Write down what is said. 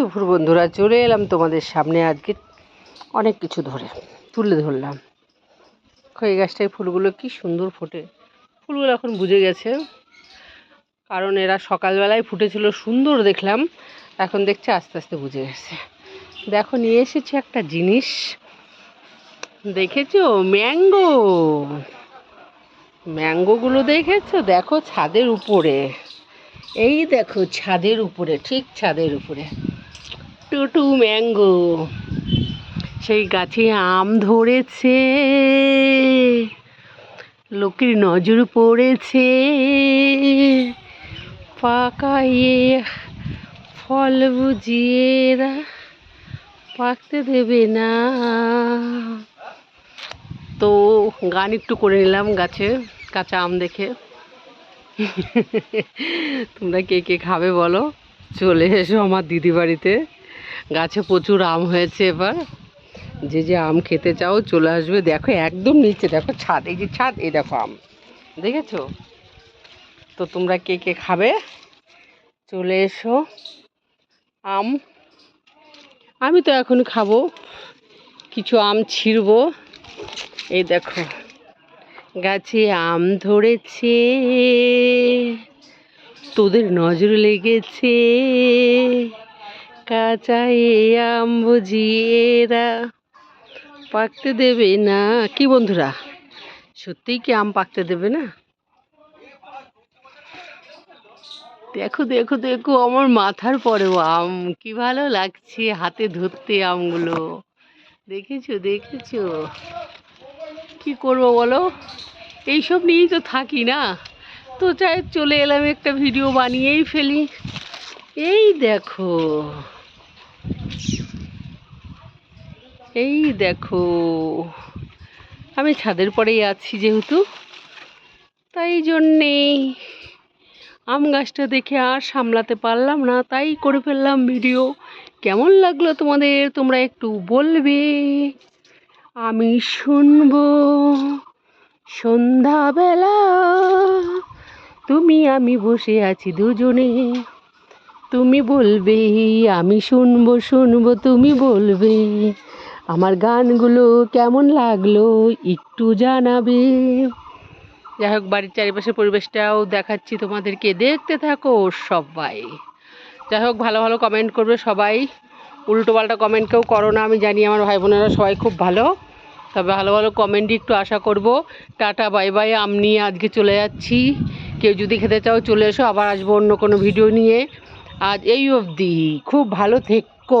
দুপুর বন্ধুরা, চলে এলাম তোমাদের সামনে আজকে অনেক কিছু ধরে, তুলে ধরলাম। এই গাছটায় ফুলগুলো কি সুন্দর ফোটে। ফুলগুলো এখন বুঝে গেছে, কারণ এরা সকালবেলায় ফুটেছিল, সুন্দর দেখলাম, এখন দেখছে আস্তে আস্তে বুঝে গেছে। দেখো, নিয়ে এসেছি একটা জিনিস। দেখেছ? ম্যাঙ্গো। ম্যাঙ্গোগুলো দেখেছ? দেখো ছাদের উপরে। এই দেখো, ছাদের উপরে, ঠিক ছাদের উপরে। টুটু ম্যাঙ্গো। সেই গাছে আম ধরেছে, লোকের নজর পড়েছে। পাকাইয়ে ফল বুঝিয়ে পাকতে দেবে না। তো গান একটু করে নিলাম গাছে, কাঁচা আম দেখে। তোমরা কে কে খাবে বলো? চলে এসো আমার দিদি বাড়িতে গাছে প্রচুর আম হয়েছে এবার। যে যে আম খেতে চাও, চলে আসবে। দেখো, একদম নিচে, দেখো ছাদ, এই যে ছাদ, এই দেখো আম। দেখেছ? তো তোমরা কে কে খাবে? চলে এসো। আম। আমি তো এখন খাব। কিছু আম ছিঁড়বো। এই দেখো, গাছে আম ধরেছে। তোদের নজর লেগেছে। কাঁচা এ আম বুঝিয়েরা পাকতে দেবে না। কি বন্ধুরা? সত্যিই কি আম পাকতে দেবে না? দেখো দেখো দেখো, আমার মাথার পরেও আম। কি ভালো লাগছে হাতে ধরতে আমগুলো। দেখেছ দেখেছ? কি করব বলো? এইসব নিয়েই তো থাকি না। তো চাই চলে এলাম একটা ভিডিও বানিয়েই ফেলি। এই দেখো। এই দেখো, আমি ছাদের পরেই আছি যেহেতু, তাই জন্যে আম গাছটা দেখে আর সামলাতে পারলাম না, তাই করে ফেললাম ভিডিও। কেমন লাগল তোমাদের, তোমরা একটু বলবে। আমি শুনব সন্ধ্যাবেলা, তুমি আমি বসে আছি দুজনে। তুমি বলবে, আমি শুনব শুনব, তুমি বলবে। আমার গানগুলো কেমন লাগল একটু জানাবে। যাই হোক, বাড়ির চারিপাশের পরিবেশটাও দেখাচ্ছি তোমাদেরকে। দেখতে থাকো সবাই। যাই হোক, ভালো ভালো কমেন্ট করবে সবাই। উল্টো পাল্টা কমেন্ট কেউ করো না, আমি জানি আমার ভাই বোনেরা সবাই খুব ভালো। তবে ভালো ভালো কমেন্টই একটু আশা করব। টাটা বাই বাই আমি আজকে চলে যাচ্ছি। কেউ যদি খেতে চাও চলে এসো, আবার আসব অন্য কোনো ভিডিও নিয়ে। আজ এই অবধি। খুব ভালো থেকো।